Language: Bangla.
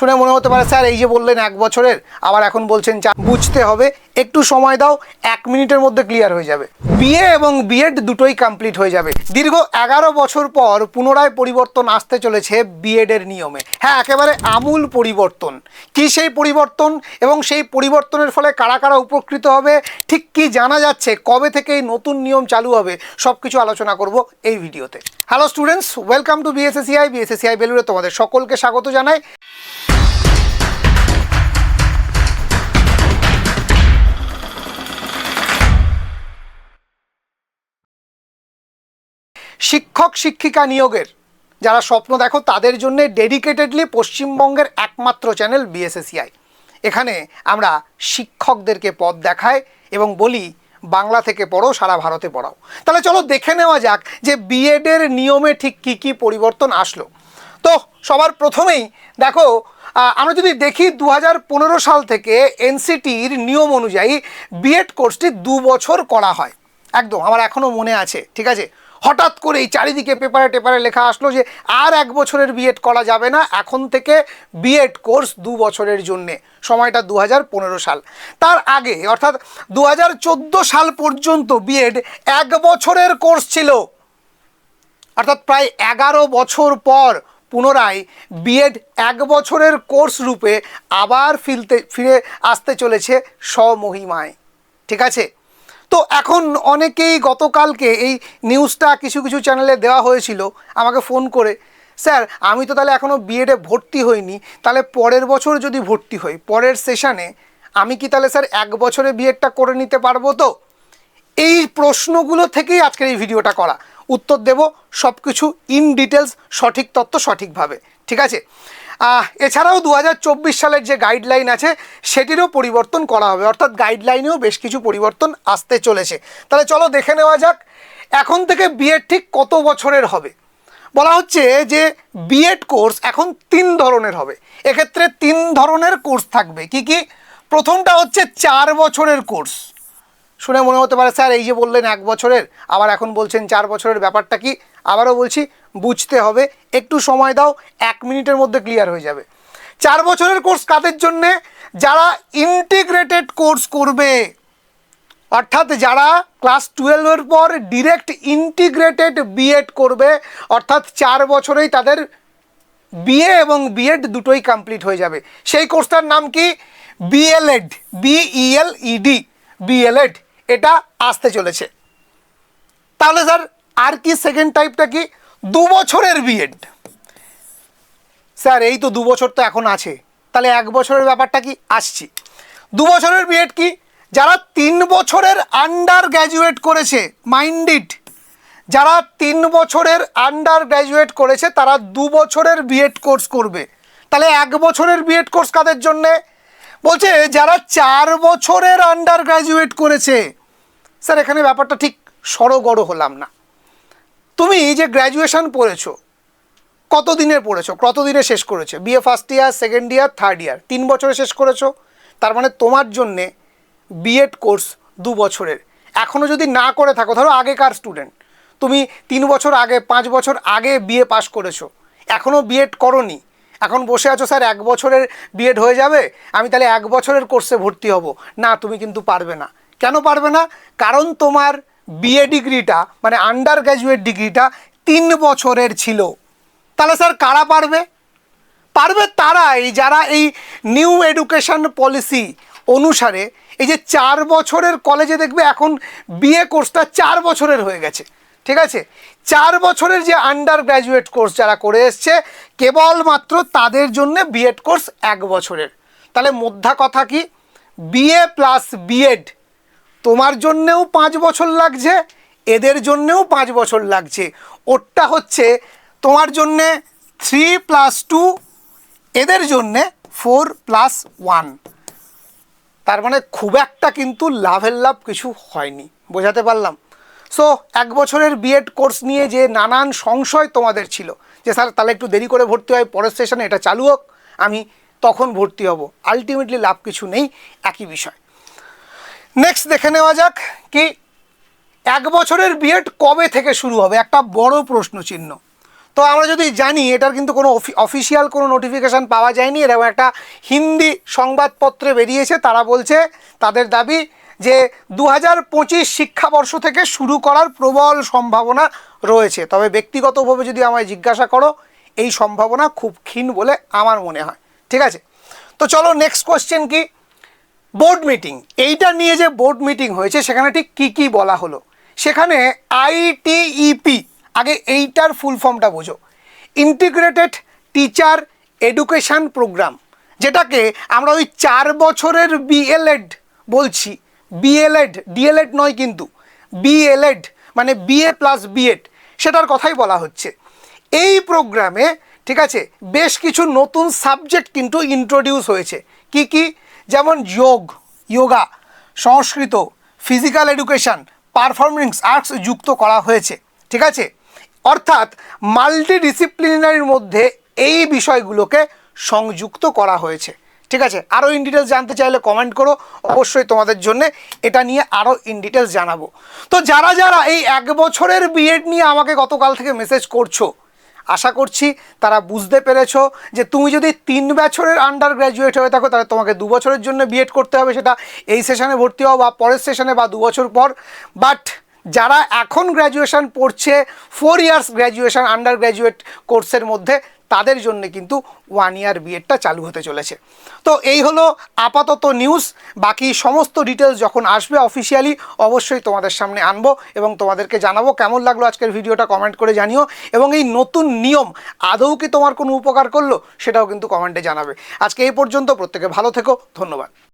শুনে মনে হতে পারে, স্যার, এই যে বললেন এক বছরের, আবার এখন বলছেন বুঝতে হবে। একটু সময় দাও, এক মিনিটের মধ্যে ক্লিয়ার হয়ে যাবে। বিএ এবং বিএড দুটোই কমপ্লিট হয়ে যাবে। দীর্ঘ এগারো বছর পর পুনরায় পরিবর্তন আসতে চলেছে বিএডের নিয়মে। হ্যাঁ একেবারে আমূল পরিবর্তন। কি সেই পরিবর্তন এবং সেই পরিবর্তনের ফলে কারা কারা উপকৃত হবে, ঠিক কি জানা যাচ্ছে, কবে থেকে এই নতুন নিয়ম চালু হবে সব কিছু আলোচনা করব এই ভিডিওতে। Hello students welcome to BSACI BSACI বেলুরে তোমাদের সকলকে স্বাগত জানাই। শিক্ষক শিক্ষিকা নিয়োগের। যারা স্বপ্ন দেখো, তাদের জন্য ডেডিকেটেডলি পশ্চিমবঙ্গের একমাত্র চ্যানেল বিএসএসিআই এখানে আমরা শিক্ষকদেরকে পদ দেখাই এবং বলি, বাংলা থেকে পড়ো, সারা ভারতে পড়াও। তাহলে চলো দেখে নেওয়া যাক যে বিএডের নিয়মে ঠিক কী কী পরিবর্তন আসলো। তো সবার প্রথমেই দেখো আমরা যদি দেখি দু হাজার পনেরো সাল থেকে এনসিটির নিয়ম অনুযায়ী বিএড কোর্সটি দু বছর করা হয়। একদম, আমার এখনও মনে আছে, ঠিক আছে? হঠাৎ করেই চারিদিকে পেপারে টেপারে লেখা আসলো যে আর এক বছরের বিএড করা যাবে না এখন থেকে বিএড কোর্স দু বছরের জন্যে। সময়টা দু হাজার পনেরো সাল। তার আগে, অর্থাৎ দু হাজার চোদ্দ সাল পর্যন্ত বিএড এক বছরের কোর্স ছিল। অর্থাৎ প্রায় এগারো বছর পর পুনরায় বিএড এক বছরের কোর্স রূপে আবার ফিরতে ফিরে আসতে চলেছে স্বমহিমায়। ঠিক আছে? তো এখন অনেকেই গতকালকে এই নিউজটা কিছু কিছু চ্যানেলে দেওয়া হয়েছিল, আমাকে ফোন করে, স্যার, আমি তো তাহলে এখনও বিএডে ভর্তি হইনি, তাহলে পরের বছর যদি ভর্তি হই, পরের সেশানে আমি কি তাহলে স্যার এক বছরে বিএডটা করে নিতে পারব তো? এই প্রশ্নগুলো থেকেই আজকের এই ভিডিওটা করা। উত্তর দেব সব কিছু ইন ডিটেলস সঠিক তথ্য সঠিকভাবে। ঠিক আছে? এছাড়াও দু হাজার চব্বিশ সালের যে গাইডলাইন আছে, সেটিরও পরিবর্তন করা হবে। অর্থাৎ গাইডলাইনেও বেশ কিছু পরিবর্তন আসতে চলেছে। তাহলে চলো দেখে নেওয়া যাক, এখন থেকে বিএড ঠিক কত বছরের হবে? বলা হচ্ছে যে বিএড কোর্স এখন তিন ধরনের হবে। এক্ষেত্রে তিন ধরনের কোর্স থাকবে। কি কি? প্রথমটা হচ্ছে চার বছরের কোর্স শুনে মনে হতে পারে, স্যার, এই যে বললেন এক বছরের, আবার এখন বলছেন চার বছরের ব্যাপারটা কি? আবারও বলছি, বুঝতে হবে, একটু সময় দাও, এক মিনিটের মধ্যে ক্লিয়ার হয়ে যাবে। চার বছরের কোর্স কাদের জন্যে? যারা ইন্টিগ্রেটেড কোর্স করবে, অর্থাৎ যারা ক্লাস টুয়েলভের পর ডিরেক্ট ইন্টিগ্রেটেড বিএড করবে, অর্থাৎ চার বছরেই তাদের বিএ এবং বিএড দুটোই কমপ্লিট হয়ে যাবে। সেই কোর্সটার নাম কি? বিএলএড বিইএল ইডি বিএলএড এটা আসতে চলেছে। তাহলে স্যার, আর কি সেকেন্ড টাইপটা কি? দু বছরের বিএড স্যার, এই তো দু বছর তো এখন আছে। তাহলে এক বছরের ব্যাপারটা কি? আসছি। দু বছরের বিএড কি? যারা তিন বছরের আন্ডার গ্র্যাজুয়েট করেছে মাইন্ডিড যারা তিন বছরের আন্ডার গ্র্যাজুয়েট করেছে, তারা দু বছরের বিএড কোর্স করবে। তাহলে এক বছরের বিএড কোর্স কাদের জন্যে? বলছে, যারা চার বছরের আন্ডার গ্র্যাজুয়েট করেছে স্যার, এখানে ব্যাপারটা ঠিক সড়গড় হলাম না। তুমি যে গ্র্যাজুয়েশন পড়েছো কত দিনের পড়েছো? কত দিনে শেষ করেছ? BA first year second year third year তিন বছরে শেষ করেছ? তার মানে তোমার জন্যে বিএড কোর্স দু বছরের। এখনও যদি না করে থাকো, ধরো আগেকার স্টুডেন্ট তুমি তিন বছর আগে, পাঁচ বছর আগে বিএ পাস করেছ। এখনও বিএড করনি। এখন বসে আছো, স্যার, এক বছরের বিএড হয়ে যাবে, আমি তাহলে এক বছরের কোর্সে ভর্তি হব। না, তুমি কিন্তু পারবে না। কেন পারবে না? কারণ তোমার বিএ ডিগ্রিটা মানে আন্ডার গ্র্যাজুয়েট ডিগ্রিটা তিন বছরের ছিল। তাহলে স্যার কারা পারবে? পারবে তারাই যারা এই নিউ এডুকেশন পলিসি অনুসারে এই যে চার বছরের কলেজে দেখবে এখন বিএ কোর্সটা চার বছরের হয়ে গেছে। ঠিক আছে? চার বছরের যে আন্ডার গ্র্যাজুয়েট কোর্স যারা করে এসছে, কেবলমাত্র তাদের জন্য বিএড কোর্স এক বছরের। তাহলে মধ্যা কথা কি? বিএ প্লাস বিএড তোমার জন্যেও পাঁচ বছর লাগছে, এদের জন্যেও পাঁচ বছর লাগছে। ওরটা হচ্ছে তোমার জন্যে থ্রি প্লাস টু এদের জন্যে ফোর প্লাস ওয়ান তার মানে খুব একটা কিন্তু লাভের লাভ কিছু হয়নি, বোঝাতে পারলাম। সো এক বছরের বিএড কোর্স নিয়ে যে নানান সংশয় তোমাদের ছিল, যে স্যার তাহলে একটু দেরি করে ভর্তি হয়, পরের সেশনে এটা চালু হোক, আমি তখন ভর্তি হব। আলটিমেটলি লাভ কিছু নেই, একই বিষয়। নেক্সট দেখে নেওয়া যাক কি এক বছরের বিএড কবে থেকে শুরু হবে? একটা বড় প্রশ্ন চিহ্ন। তো আমরা যদি জানি, এটার কিন্তু কোনো অফিসিয়াল কোনো নোটিফিকেশান পাওয়া যায়নি। এরকম একটা হিন্দি সংবাদপত্রে বেরিয়েছে। তারা বলছে, তাদের দাবি যে দু হাজার পঁচিশ শিক্ষাবর্ষ থেকে শুরু করার প্রবল সম্ভাবনা রয়েছে। তবে ব্যক্তিগতভাবে যদি আমায় জিজ্ঞাসা করো, এই সম্ভাবনা খুব ক্ষীণ বলে আমার মনে হয়। ঠিক আছে? তো চলো নেক্সট কোয়েশ্চেন কি? বোর্ড মিটিং এইটা নিয়ে যে বোর্ড মিটিং হয়েছে, সেখানে ঠিক কী কী বলা হলো? সেখানে আইটিইপি আগে এইটার ফুল ফর্মটা বোঝো। ইন্টিগ্রেটেড টিচার এডুকেশন প্রোগ্রাম যেটাকে আমরা ওই চার বছরের বিএলএড বলছি। বিএলএড ডিএলএড নয় কিন্তু বিএলএড মানে বিএ প্লাস বিএড সেটার কথাই বলা হচ্ছে। এই প্রোগ্রামে ঠিক আছে, বেশ কিছু নতুন সাবজেক্ট কিন্তু ইন্ট্রোডিউস হয়েছে। কি কি? যেমন যোগ yoga Sanskrit physical education performance arts যুক্ত করা হয়েছে, ঠিক আছে? অর্থাৎ মাল্টি ডিসিপ্লিনারির মধ্যে এই বিষয়গুলোকে সংযুক্ত করা হয়েছে, ঠিক আছে? আরও ইন ডিটেলস জানতে চাইলে কমেন্ট করো, অবশ্যই তোমাদের জন্য এটা নিয়ে আরও ইন ডিটেলস জানাব। তো যারা যারা এই এক বছরের বিএড নিয়ে আমাকে গতকাল থেকে মেসেজ করছ আশা করছি তারা বুঝতে পেরেছ যে তুমি যদি তিন বছরের আন্ডার গ্র্যাজুয়েট হয়ে থাকো, তাহলে তোমাকে দু বছরের জন্য বিএড করতে হবে সেটা এই সেশনে ভর্তি হও বা পরের সেশনে বা দু বছর পর। বাট যারা এখন গ্র্যাজুয়েশান পড়ছে four years graduation undergraduate কোর্সের মধ্যে তাদের জন্য কিন্তু ওয়ান ইয়ার বিএডটা চালু হতে চলেছে। তো এই হলো আপাতত নিউজ বাকি সমস্ত ডিটেলস যখন আসবে অফিসিয়ালি অবশ্যই তোমাদের সামনে আনব এবং তোমাদেরকে জানাব কেমন লাগল আজকের ভিডিওটা কমেন্ট করে জানিও। এবং এই নতুন নিয়ম, আদৌ কি তোমার কোনো উপকার করল, সেটাও কিন্তু কমেন্টে জানাবে। আজকে এই পর্যন্ত, প্রত্যেকে ভালো থেকো, ধন্যবাদ।